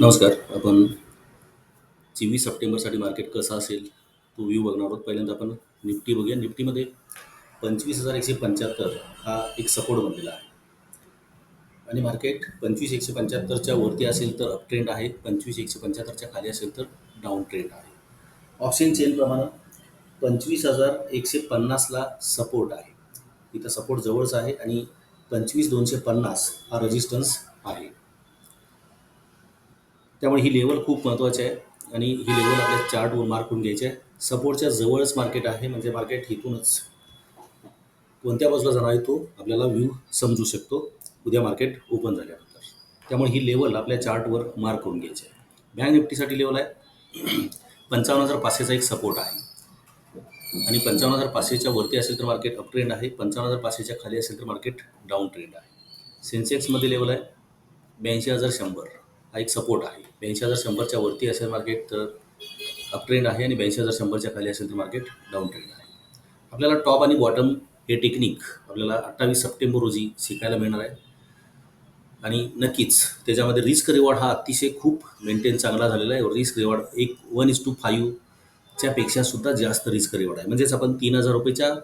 नमस्कार आपण चोवीस सप्टेंबरसाठी मार्केट कसं असेल तो व्ह्यू बघणार आहोत. पहिल्यांदा आपण निफ्टी बघूया. निफ्टीमध्ये पंचवीस हजार एकशे पंच्याहत्तर हा एक सपोर्ट बनलेला आहे. आणि मार्केट पंचवीस एकशे पंच्याहत्तरच्या वरती असेल तर अप ट्रेंड आहे. पंचवीस एकशे पंच्याहत्तरच्या खाली असेल तर डाऊन ट्रेंड आहे ऑप्शन चेनप्रमाणे पंचवीस हजार एकशे पन्नासला सपोर्ट आहे. इथं सपोर्ट जवळच आहे आणि पंचवीस दोनशे पन्नास हा रेजिस्टन्स आहे. त्यामुळे ही लेवल खूप महत्त्वाची आहे. आणि ही लेवल आपल्या चार्टवर मार्क करून घ्यायची आहे. सपोर्टच्या जवळच मार्केट आहे म्हणजे मार्केट इथूनच. कोणत्या बाजूला जाणार आहे तो आपल्याला व्ह्यू समजू शकतो. उद्या मार्केट ओपन झाल्यानंतर. त्यामुळे ही लेवल आपल्या चार्टवर मार्क करून घ्यायची आहे. बँक निफ्टीसाठी लेवल आहे. पंचावन्न हजार पाचशेचा एक सपोर्ट आहे. आणि पंचावन्न हजार पाचशेच्या वरती असेल तर मार्केट अप ट्रेंड आहे. पंचावन्न हजार पाचशेच्या खाली असेल तर मार्केट डाऊन ट्रेंड आहे. सेन्सेक्समध्ये लेवल आहे. ब्याऐंशी हजार शंभर. हा एक सपोर्ट आहे. ब्याऐंशी हजार शंभरच्या वरती असेल मार्केट तर अपट्रेंड आहे आणि ब्याऐंशी हजार शंभरच्या खाली असेल तर मार्केट डाऊन ट्रेंड आहे. आपल्याला टॉप आणि बॉटम हे टेक्निक आपल्याला अठ्ठावीस सप्टेंबर रोजी शिकायला मिळणार आहे. आणि नक्कीच त्याच्यामध्ये रिस्क रिवॉर्ड हा अतिशय खूप मेंटेन चांगला झालेला आहे. रिस्क रिवॉर्ड एक वन इज टू फाईव्हच्या पेक्षा सुद्धा जास्त रिस्क रिवॉर्ड आहे. म्हणजेच आपण तीन हजार रुपयेच्या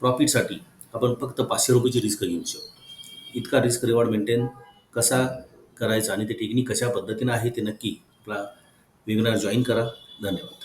प्रॉफिटसाठी आपण फक्त पाचशे रुपयेची रिस्क घेऊ शकतो. इतका रिस्क रिवॉर्ड मेंटेन कसा करायचं आणि ते टेक्निक कशा पद्धतीनं आहे ते नक्की आपला वेबिनार जॉईन करा. धन्यवाद.